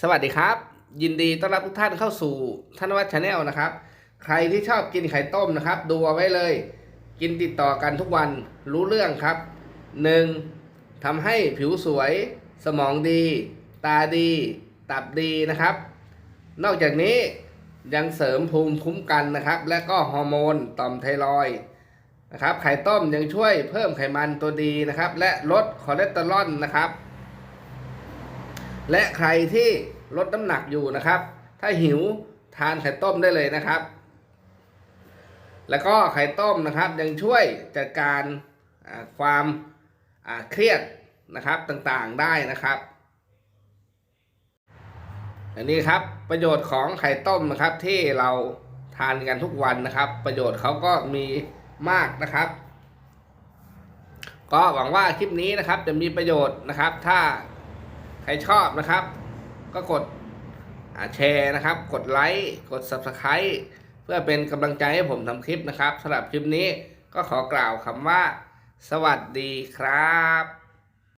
สวัสดีครับ ยินดีต้อนรับทุกท่านเข้าสู่ธนวัฒน์ชาแนลนะครับ ใครที่ชอบกินไข่ต้มนะครับ ดูเอาไว้เลย กินติดต่อกันทุกวันรู้เรื่องครับ 1. ทำให้ผิวสวย สมองดี ตาดี ตับดีนะครับ นอกจากนี้ยังเสริมภูมิคุ้มกันนะครับ และก็ฮอร์โมนต่อมไทรอยนะครับไข่ต้มยังช่วยเพิ่มไขมันตัวดีนะครับ และลดคอเลสเตอรอลนะครับ และใครที่ลดน้ำหนักอยู่นะครับ ถ้าหิวทานไข่ต้มได้เลยนะครับ แล้วก็ไข่ต้มนะครับยังช่วยจัดการความาเครียดนะครับต่างๆได้นะครับอันนี้ครับประโยชน์ของไข่ต้มนะครับที่เราทานกันทุกวันนะครับ ประโยชน์เขาก็มีมากนะครับ ก็หวังว่าคลิปนี้นะครับจะมีประโยชน์นะครับ ถ้า ใครชอบนะครับ ก็กดแชร์นะครับ กดไลค์ กด Subscribe เพื่อเป็นกำลังใจให้ผมทำคลิปนะครับสำหรับคลิปนี้ก็ขอกล่าวคำว่า สวัสดีครับ